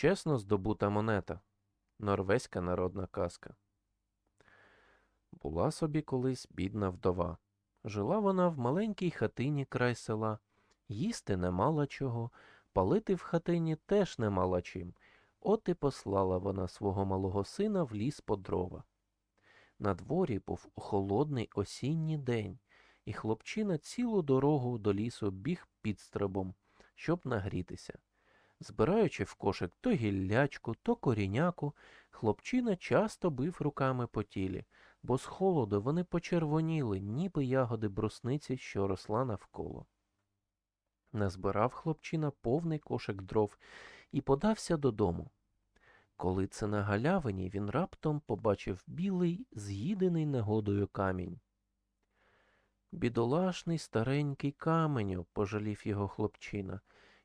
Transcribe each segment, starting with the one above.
Чесно здобута монета. Норвезька народна казка. Була собі колись бідна вдова. Жила вона в маленькій хатині край села. Їсти не мала чого, палити в хатині теж не мала чим. От і послала вона свого малого сина в ліс по дрова. На дворі був холодний осінній день, і хлопчина цілу дорогу до лісу біг підстрибом, щоб нагрітися. Збираючи в кошик то гіллячку, то коріняку, хлопчина часто бив руками по тілі, бо з холоду вони почервоніли, ніби ягоди брусниці, що росла навколо. Назбирав хлопчина повний кошик дров і подався додому. Коли це на галявині, він раптом побачив білий, з'їдений негодою камінь. Бідолашний старенький каменю, пожалів його хлопчина.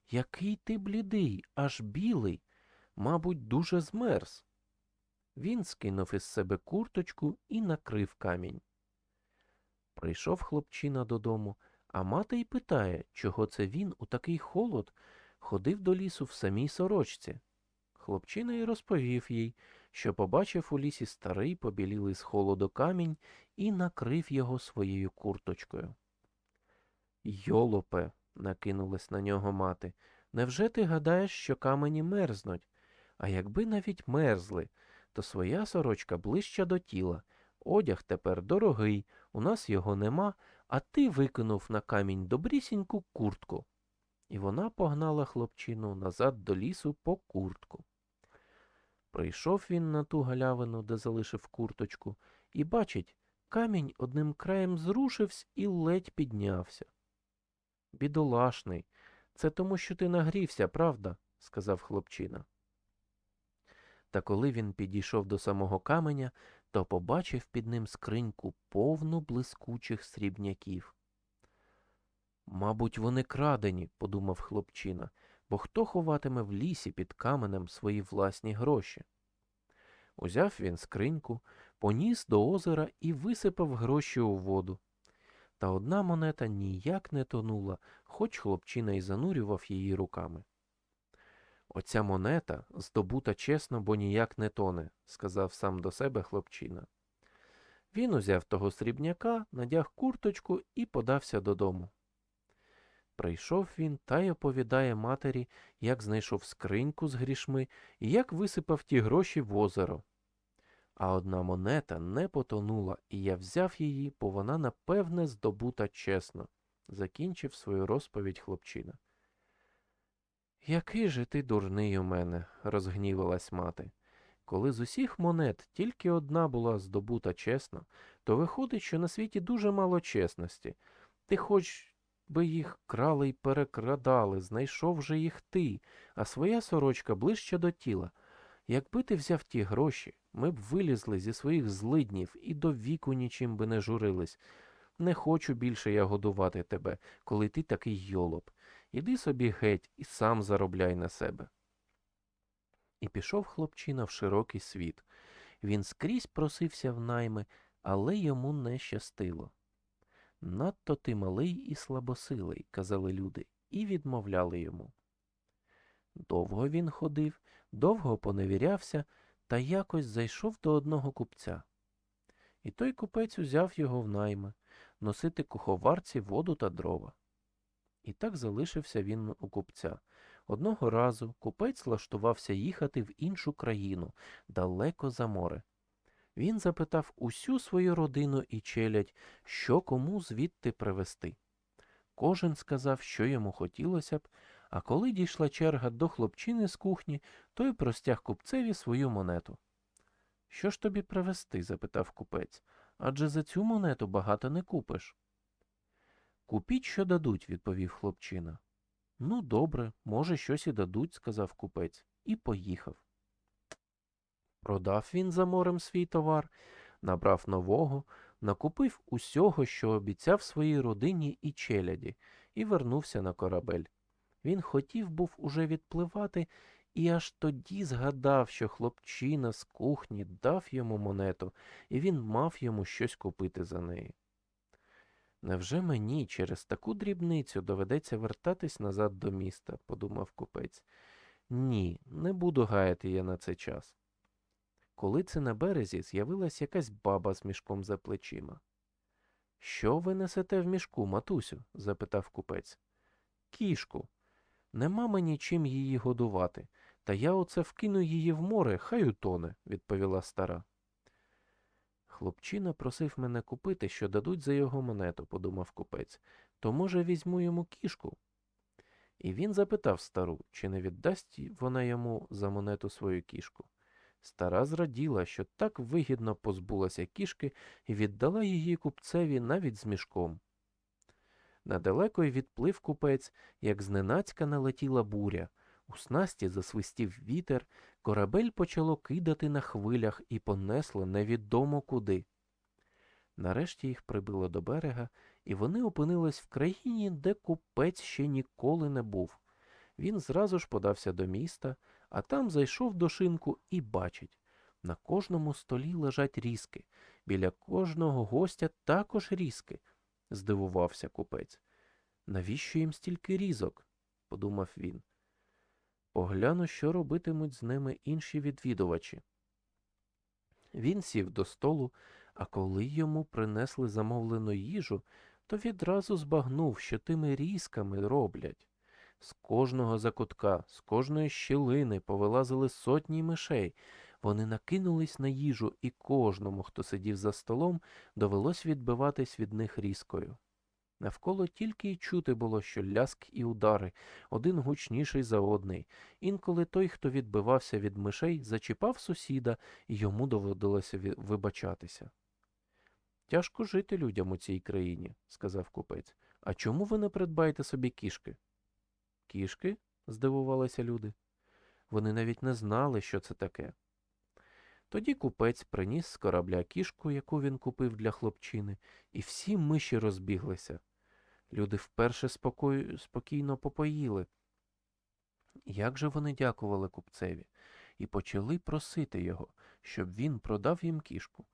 Який ти блідий, аж білий, мабуть, дуже змерз. Він скинув із себе курточку і накрив камінь. Прийшов хлопчина додому, а мати й питає, чого це він у такий холод ходив до лісу в самій сорочці. Хлопчина й розповів їй, що побачив у лісі старий побілілий з холоду камінь і накрив його своєю курточкою. Йолопе, накинулась на нього мати, невже ти гадаєш, що камені мерзнуть? А якби навіть мерзли, то своя сорочка ближча до тіла. Одяг тепер дорогий, у нас його нема, а ти викинув на камінь добрісіньку куртку. І вона погнала хлопчину назад до лісу по куртку. Прийшов він на ту галявину, де залишив курточку, і бачить, камінь одним краєм зрушився і ледь піднявся. Бідолашний, це тому, що ти нагрівся, правда? сказав хлопчина. Та коли він підійшов до самого каменя, то побачив під ним скриньку повну блискучих срібняків. Мабуть, вони крадені, подумав хлопчина, бо хто ховатиме в лісі під каменем свої власні гроші? Узяв він скриньку, поніс до озера і висипав гроші у воду. Та одна монета ніяк не тонула, хоч хлопчина й занурював її руками. Оця монета здобута чесно, бо ніяк не тоне, сказав сам до себе хлопчина. Він узяв того срібняка, надяг курточку і подався додому. Прийшов він та й оповідає матері, як знайшов скриньку з грішми і як висипав ті гроші в озеро. А одна монета не потонула, і я взяв її, бо вона, напевне, здобута чесно, закінчив свою розповідь хлопчина. Який же ти дурний у мене, розгнівалась мати. Коли з усіх монет тільки одна була здобута чесно, то виходить, що на світі дуже мало чесності. Ти хоч би їх крали й перекрадали, знайшов же їх ти, а своя сорочка ближче до тіла. Якби ти взяв ті гроші, ми б вилізли зі своїх злиднів і до віку нічим би не журились. Не хочу більше я годувати тебе, коли ти такий йолоп. Іди собі геть і сам заробляй на себе. І пішов хлопчина в широкий світ. Він скрізь просився в найми, але йому не щастило. Надто ти малий і слабосилий, казали люди, і відмовляли йому. Довго він ходив, довго поневірявся та якось зайшов до одного купця. І той купець узяв його в найми носити куховарці воду та дрова. І так залишився він у купця. Одного разу купець влаштувався їхати в іншу країну, далеко за море. Він запитав усю свою родину і челядь, що кому звідти привезти. Кожен сказав, що йому хотілося б, а коли дійшла черга до хлопчини з кухні, той простяг купцеві свою монету. Що ж тобі привезти? запитав купець. Адже за цю монету багато не купиш. Купіть, що дадуть, відповів хлопчина. Ну, добре, може, щось і дадуть, сказав купець, і поїхав. Продав він за морем свій товар, набрав нового, накупив усього, що обіцяв своїй родині і челяді, і вернувся на корабель. Він хотів був уже відпливати, і аж тоді згадав, що хлопчина з кухні дав йому монету, і він мав йому щось купити за неї. Невже мені через таку дрібницю доведеться вертатись назад до міста, подумав купець. Ні, не буду гаяти я на це час. Коли це на березі з'явилась якась баба з мішком за плечима. Що ви несете в мішку, матусю? запитав купець. Кішку. Нема мені чим її годувати, та я оце вкину її в море, хай утоне, відповіла стара. Хлопчина просив мене купити, що дадуть за його монету, подумав купець. То, може, візьму йому кішку? І він запитав стару, чи не віддасть вона йому за монету свою кішку. Стара зраділа, що так вигідно позбулася кішки і віддала її купцеві навіть з мішком. Недалеко й відплив купець, як зненацька налетіла буря. У снасті засвистів вітер, корабель почало кидати на хвилях і понесло невідомо куди. Нарешті їх прибило до берега, і вони опинились в країні, де купець ще ніколи не був. Він зразу ж подався до міста, а там зайшов до шинку і бачить. На кожному столі лежать різки, біля кожного гостя також різки, здивувався купець. Навіщо їм стільки різок? подумав він. Погляну, що робитимуть з ними інші відвідувачі. Він сів до столу, а коли йому принесли замовлену їжу, то відразу збагнув, що тими різками роблять. З кожного закутка, з кожної щілини повилазили сотні мишей. Вони накинулись на їжу, і кожному, хто сидів за столом, довелось відбиватись від них різкою. Навколо тільки й чути було, що ляск і удари, один гучніший за одний. Інколи той, хто відбивався від мишей, зачіпав сусіда, і йому доводилося вибачатися. Тяжко жити людям у цій країні, сказав купець. А чому ви не придбаєте собі кішки? Кішки? здивувалися люди. Вони навіть не знали, що це таке. Тоді купець приніс з корабля кішку, яку він купив для хлопчини, і всі миші розбіглися. Люди вперше спокою, спокійно попоїли. Як же вони дякували купцеві і почали просити його, щоб він продав їм кішку.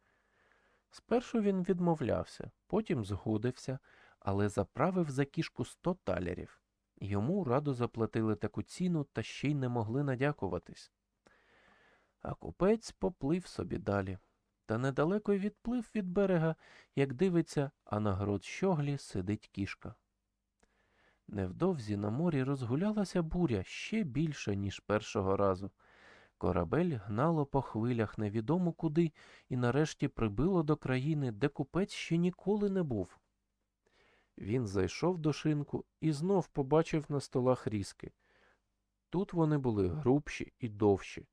Спершу він відмовлявся, потім згодився, але заправив за кішку сто талерів. Йому радо заплатили таку ціну та ще й не могли надякуватись. А купець поплив собі далі. Та недалеко й відплив від берега, як дивиться, а на грот щоглі сидить кішка. Невдовзі на морі розгулялася буря ще більше, ніж першого разу. Корабель гнало по хвилях невідомо куди і нарешті прибило до країни, де купець ще ніколи не був. Він зайшов до шинку і знов побачив на столах різки. Тут вони були грубші і довші,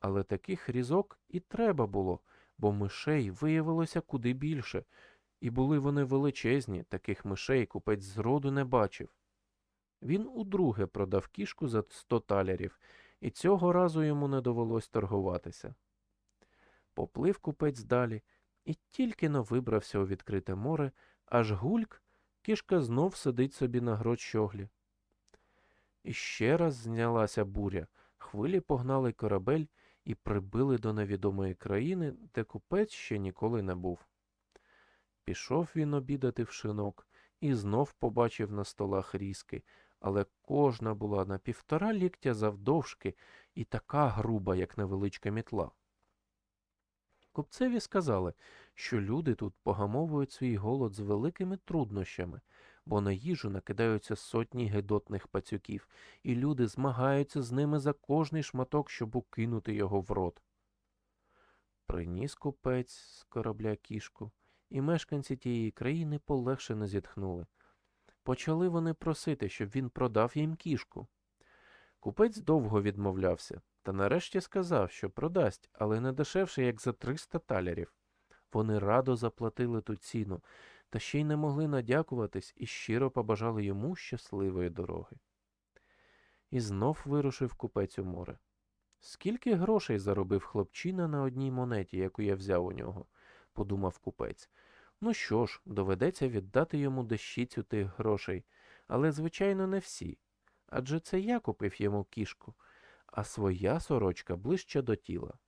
але таких різок і треба було, бо мишей виявилося куди більше, і були вони величезні, таких мишей купець зроду не бачив. Він удруге продав кішку за сто талерів, і цього разу йому не довелось торгуватися. Поплив купець далі і тільки но вибрався у відкрите море, аж гульк, кішка знов сидить собі на грот щоглі. І ще раз знялася буря, хвилі погнали корабель і прибили до невідомої країни, де купець ще ніколи не був. Пішов він обідати в шинок і знов побачив на столах різки, але кожна була на півтора ліктя завдовжки і така груба, як невеличка мітла. Купцеві сказали, що люди тут погамовують свій голод з великими труднощами, бо на їжу накидаються сотні гедотних пацюків, і люди змагаються з ними за кожний шматок, щоб укинути його в рот. Приніс купець з корабля кішку, і мешканці тієї країни полегшено зітхнули. Почали вони просити, щоб він продав їм кішку. Купець довго відмовлявся, та нарешті сказав, що продасть, але не дешевше, як за 300 талерів. Вони радо заплатили ту ціну, та ще й не могли надякуватись і щиро побажали йому щасливої дороги. І знов вирушив купець у море. Скільки грошей заробив хлопчина на одній монеті, яку я взяв у нього, подумав купець. Ну що ж, доведеться віддати йому дещицю тих грошей, але, звичайно, не всі. Адже це я купив йому кішку, а своя сорочка ближче до тіла.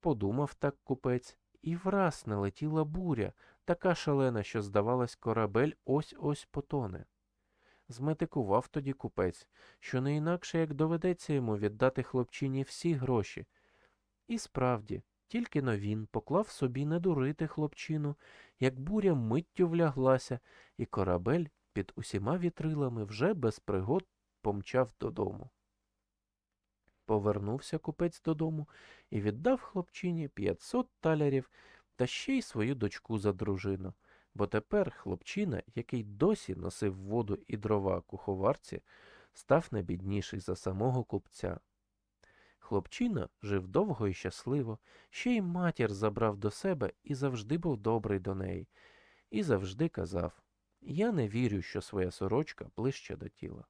Подумав так купець, і враз налетіла буря, така шалена, що, здавалось, корабель ось ось потоне. Зметикував тоді купець, що не інакше як доведеться йому віддати хлопчині всі гроші. І справді, тільки но він поклав собі не дурити хлопчину, як буря миттю вляглася, і корабель під усіма вітрилами вже без пригод помчав додому. Повернувся купець додому і віддав хлопчині 500 талерів та ще й свою дочку за дружину, бо тепер хлопчина, який досі носив воду і дрова куховарці, став не бідніший за самого купця. Хлопчина жив довго і щасливо, ще й матір забрав до себе і завжди був добрий до неї, і завжди казав Я не вірю, що своя сорочка ближче до тіла.